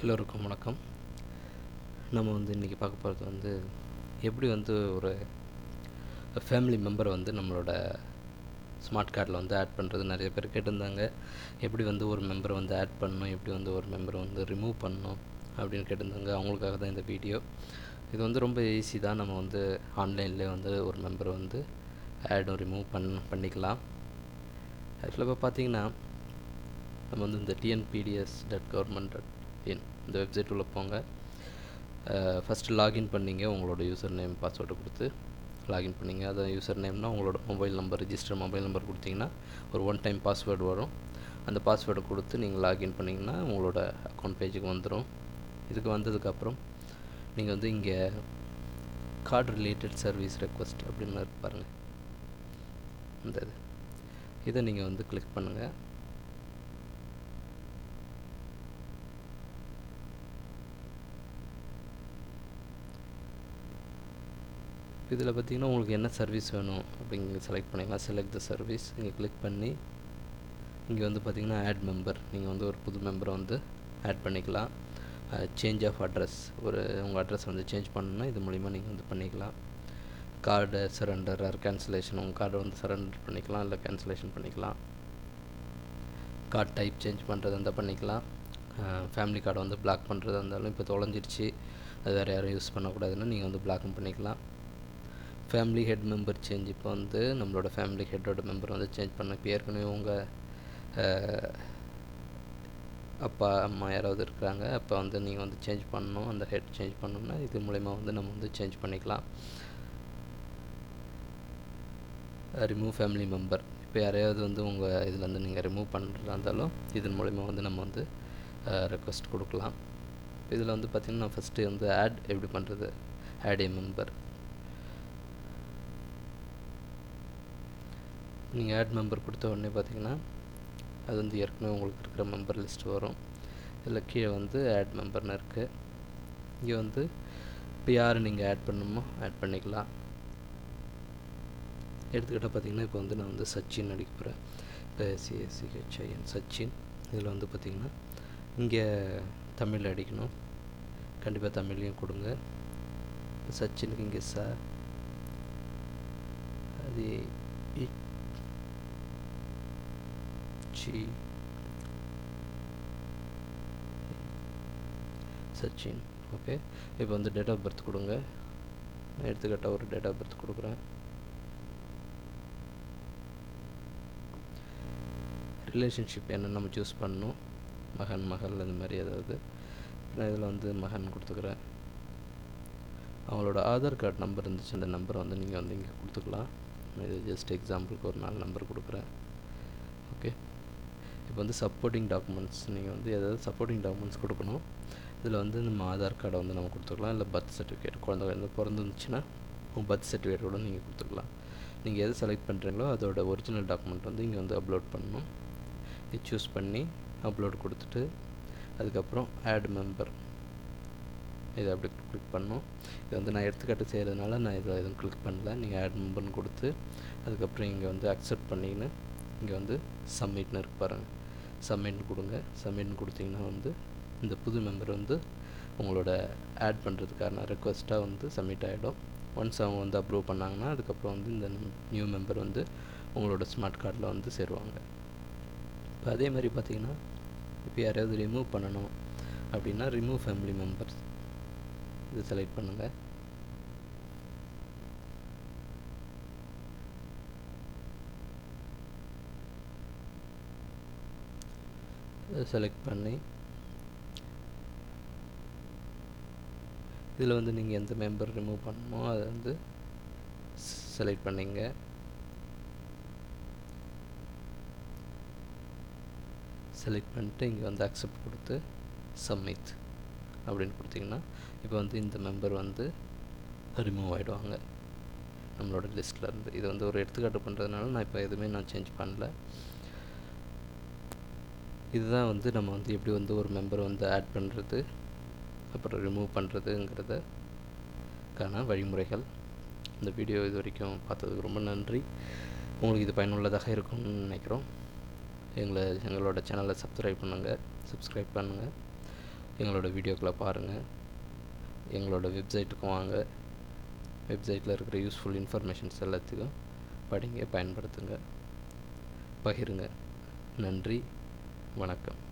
எல்லோருக்கும் வணக்கம். நம்ம வந்து இன்றைக்கி பார்க்க போகிறது வந்து எப்படி வந்து ஒரு ஃபேமிலி மெம்பரை வந்து நம்மளோட ஸ்மார்ட் கார்டில் வந்து ஆட் பண்ணுறது நிறைய பேர் கேட்டிருந்தாங்க. எப்படி வந்து ஒரு மெம்பரை வந்து ஆட் பண்ணணும் எப்படி வந்து ஒரு மெம்பரை வந்து ரிமூவ் பண்ணணும் அப்படின்னு கேட்டிருந்தாங்க. அவங்களுக்காக தான் இந்த வீடியோ இது வந்து ரொம்ப ஈஸி தான். நம்ம வந்து ஆன்லைன்லேயே வந்து ஒரு மெம்பரை வந்து ஆடும் ரிமூவ் பண் பண்ணிக்கலாம். ஆக்சுவலாக இப்போ பார்த்தீங்கன்னா நம்ம வந்து இந்த TNPDS dot government dot in இந்த வெப்சைட் உள்ளே போங்க. ஃபஸ்ட்டு லாகின் பண்ணிங்க உங்களோட யூசர் நேம் பாஸ்வேர்டு கொடுத்து லாகின் பண்ணிங்க. அதான் யூசர் நேம்னால் உங்களோட mobile number register mobile number கொடுத்தீங்கன்னா ஒரு ஒன் டைம் பாஸ்வேர்டு வரும். அந்த பாஸ்வேர்டை கொடுத்து நீங்கள் லாகின் பண்ணிங்கன்னா உங்களோட அக்கௌண்ட் பேஜுக்கு வந்துடும் இதுக்கு வந்ததுக்கப்புறம் நீங்கள் வந்து இங்கே கார்டு ரிலேட்டட் சர்வீஸ் ரெக்வஸ்ட் அப்படின்னு பாருங்கள் இந்த இது. இதை நீங்கள் வந்து கிளிக் பண்ணுங்கள் இதில் பார்த்தீங்கன்னா உங்களுக்கு என்ன சர்வீஸ் வேணும் அப்படிங்க செலக்ட் பண்ணிக்கலாம். செலக்ட் த சர்வீஸ் நீங்கள் கிளிக் பண்ணி இங்கே வந்து பார்த்திங்கன்னா ஆட் மெம்பர் நீங்கள் வந்து ஒரு புது மெம்பரை வந்து ஆட் பண்ணிக்கலாம். சேஞ்ச் ஆஃப் அட்ரஸ் ஒரு உங்கள் அட்ரஸ் வந்து சேஞ்ச் பண்ணணும்னா இது மூலிமா நீங்கள் வந்து பண்ணிக்கலாம். கார்டு சரண்டர் ஆர் கேன்சலேஷன் உங்கள் கார்டை வந்து சரண்டர் பண்ணிக்கலாம் இல்லை கேன்சலேஷன் பண்ணிக்கலாம். கார்டு டைப் சேஞ்ச் பண்ணுறது இருந்தால் பண்ணிக்கலாம். ஃபேமிலி கார்டை வந்து பிளாக் பண்ணுறதா இருந்தாலும் இப்போ தொலைஞ்சிருச்சு. அது வேறு யாரும் யூஸ் பண்ணக்கூடாதுன்னா நீங்கள் வந்து பிளாக்கும் பண்ணிக்கலாம். ஃபேமிலி ஹெட் மெம்பர் சேஞ்ச் இப்போ வந்து நம்மளோட ஃபேமிலி ஹெட்டோட மெம்பர் வந்து சேஞ்ச் பண்ண இப்போ ஏற்கனவே உங்கள் அப்பா அம்மா யாராவது இருக்கிறாங்க அப்போ வந்து நீங்கள் வந்து சேஞ்ச் பண்ணணும் அந்த ஹெட் சேஞ்ச் பண்ணணும்னா இது மூலிமா வந்து நம்ம வந்து சேஞ்ச் பண்ணிக்கலாம். ரிமூவ் ஃபேமிலி மெம்பர் இப்போ யாரையாவது வந்து உங்கள் இதில் வந்து நீங்கள் ரிமூவ் பண்ணுறதா இருந்தாலும் இதன் மூலிமா வந்து நம்ம வந்து ரெக்வஸ்ட் கொடுக்கலாம். இதில் வந்து பார்த்திங்கன்னா நான் ஃபஸ்ட்டு வந்து ஆட் எப்படி பண்ணுறது ஆட் ஏ மெம்பர் நீங்கள் ஆட் மெம்பர் கொடுத்த உடனே பார்த்தீங்கன்னா அது வந்து ஏற்கனவே உங்களுக்கு இருக்கிற மெம்பர் லிஸ்ட் வரும். இதில் கீழே வந்து ஆட் மெம்பர்னு இருக்குது இங்கே வந்து இப்போ யார் நீங்கள் ஆட் பண்ணணுமோ ஆட் பண்ணிக்கலாம். எடுத்துக்கிட்டால் பார்த்தீங்கன்னா இப்போ வந்து நான் வந்து சச்சின் அடிக்க போகிறேன் இப்போ சிஎஸ்சிஹெச்ஐஎன் சச்சின். இதில் வந்து பார்த்திங்கன்னா இங்கே தமிழ் அடிக்கணும். கண்டிப்பாக தமிழ்லையும் கொடுங்க. சச்சினுக்கு இங்கே ச அது சி சச்சின் ஓகே இப்போ வந்து டேட் ஆஃப் பர்த் கொடுங்க. நான் எடுத்துக்கிட்ட ஒரு டேட் ஆஃப் பர்த் கொடுக்குறேன். ரிலேஷன்ஷிப் என்ன நம்ம சூஸ் பண்ணணும். மகன் மகள் இந்த மாதிரி ஏதாவது. நான் இதில் வந்து மகன் கொடுத்துக்கிறேன். அவங்களோட ஆதார் கார்டு நம்பர் இருந்துச்சு. அந்த நம்பரை வந்து நீங்கள் வந்து இங்கே கொடுத்துக்கலாம். இது ஜஸ்ட் எக்ஸாம்பிளுக்கு ஒரு நாலு நம்பர் கொடுக்குறேன். ஓகே இப்போ வந்து சப்போர்ட்டிங் டாக்குமெண்ட்ஸ் நீங்கள் வந்து ஏதாவது சப்போர்ட்டிங் டாக்குமெண்ட்ஸ் கொடுக்கணும். இதில் வந்து நம்ம ஆதார் கார்டை வந்து நம்ம கொடுத்துக்கலாம். இல்லை பர்த் சர்டிஃபிகேட் குழந்தை வந்து பிறந்துருந்துச்சுன்னா உங்கள் பர்த் சர்டிஃபிகேட் கூட நீங்கள் கொடுத்துக்கலாம். நீங்கள் எது செலக்ட் பண்ணுறீங்களோ அதோட ஒரிஜினல் டாக்குமெண்ட் வந்து இங்கே வந்து அப்லோட் பண்ணணும். இது சூஸ் பண்ணி அப்லோட் கொடுத்துட்டு அதுக்கப்புறம் ஆட் மெம்பர் இதை அப்படி கிளிக் பண்ணணும். இது வந்து நான் எடுத்துக்காட்டு செய்கிறதுனால நான் இதை எதுவும் கிளிக் பண்ணல. நீங்கள் ஆட் மெம்பர்னு கொடுத்து அதுக்கப்புறம் இங்கே வந்து அக்செப்ட் பண்ணிக்கின்னு இங்கே வந்து சப்மிட்னு இருக்கு பாருங்கள் சப்மிட் கொடுங்க. சப்மிட்னு கொடுத்தீங்கன்னா வந்து இந்த புது மெம்பர் வந்து உங்களோட ஆட் பண்ணுறதுக்கான ரெக்வஸ்ட்டாக வந்து சப்மிட் ஆகிடும் ஒன்ஸ் அவங்க வந்து அப்ரூவ் பண்ணாங்கன்னா அதுக்கப்புறம் வந்து இந்த நியூ மெம்பர் வந்து உங்களோட ஸ்மார்ட் கார்டில் வந்து சேருவாங்க. இப்போ அதே மாதிரி பார்த்தீங்கன்னா இப்போ யாரையாவது ரிமூவ் பண்ணணும் அப்படின்னா ரிமூவ் ஃபேமிலி மெம்பர்ஸ் இது செலக்ட் பண்ணுங்கள் செலக்ட் பண்ணி இதில் வந்து நீங்கள் எந்த மெம்பர் ரிமூவ் பண்ணணுமோ அதை வந்து செலக்ட் பண்ணிங்க. செலக்ட் பண்ணிட்டு இங்கே வந்து அக்செப்ட் கொடுத்து சப்மிட் அப்படின்னு கொடுத்தீங்கன்னா இப்போ வந்து இந்த மெம்பர் வந்து ரிமூவ் ஆகிடுவாங்க நம்மளோட லிஸ்ட்டில் இருந்து. இது வந்து ஒரு எடுத்துக்காட்டு பண்ணுறதுனால நான் இப்போ எதுவுமே நான் சேஞ்ச் பண்ணல. இதுதான் வந்து நம்ம வந்து எப்படி வந்து ஒரு மெம்பரை வந்து ஆட் பண்ணுறது அப்புறம் ரிமூவ் பண்ணுறதுங்கிறதுக்கான வழிமுறைகள். இந்த வீடியோ இது வரைக்கும் பார்த்ததுக்கு ரொம்ப நன்றி. உங்களுக்கு இது பயனுள்ளதாக இருக்கும்னு நினைக்கிறோம். எங்களை எங்களோட சேனலை சப்ஸ்கிரைப் பண்ணுங்கள் சப்ஸ்கிரைப் பண்ணுங்கள் எங்களோட வீடியோக்களை பாருங்கள் எங்களோட வெப்சைட்டுக்கும் வாங்க. வெப்சைட்டில் இருக்கிற யூஸ்ஃபுல் இன்ஃபர்மேஷன்ஸ் எல்லாத்தையும் படிங்க பயன்படுத்துங்க. பகிருங்க. நன்றி. வணக்கம்.